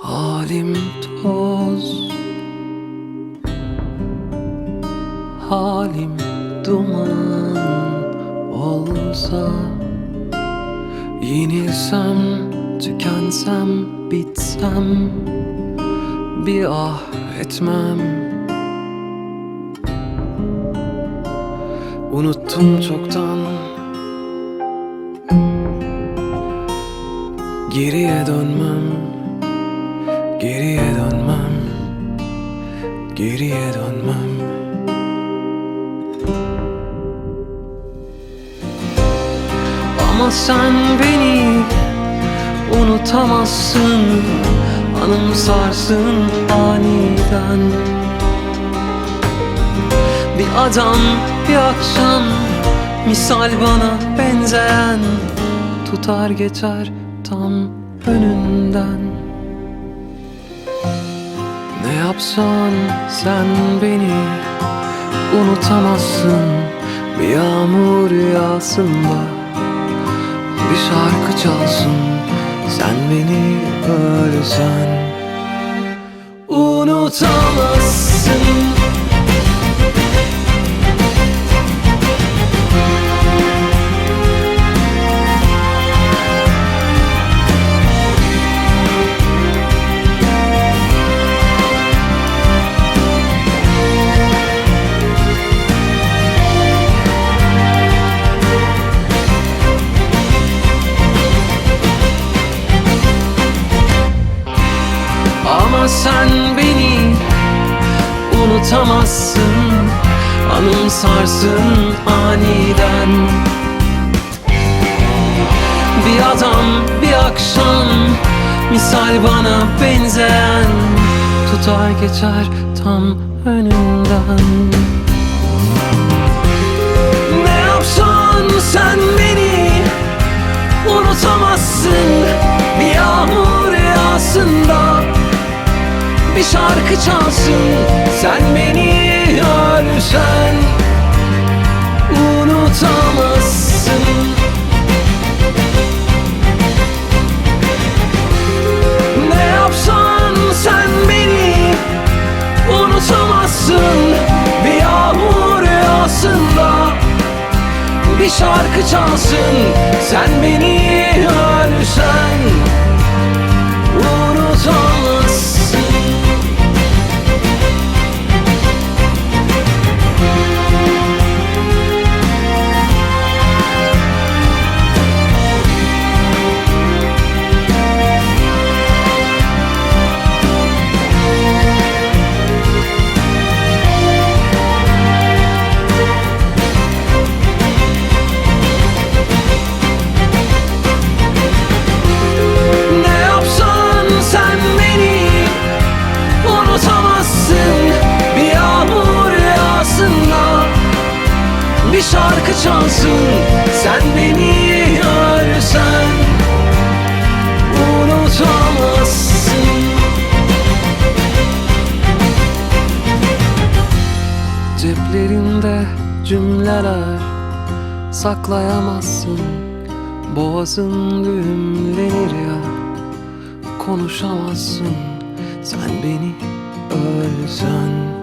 Halim toz. Halim duman olsa Yenilsem, tükensem, bitsem Bir ah etmem. Unuttum çoktan. Geriye dönmem Geriye dönmem. Geriye dönmem. Ama sen beni unutamazsın. Anımsarsın aniden. Bir adam bir akşam. Misal bana benzeyen. Tutar geçer tam önünden Ne yapsan sen beni unutamazsın. Bir yağmur yağsında Bir şarkı çalsın. Sen beni ölsen Unutamazsın sen beni unutamazsın Anımsarsın aniden. Bir adam bir akşam Misal bana benzeyen Tutar geçer tam önünden Ne yapsan sen beni unutamazsın Bir yağmur yağsın da bir şarkı çalsın. Sen beni ölsen Unutamazsın. Ne yapsan sen beni Unutamazsın. Bir yağmur yağsın da Bir şarkı çalsın. Sen beni çalsın. Sen beni ölsen Unutamazsın. Ceplerinde cümleler saklayamazsın. Boğazın düğümlenir ya Konuşamazsın. Sen beni ölsen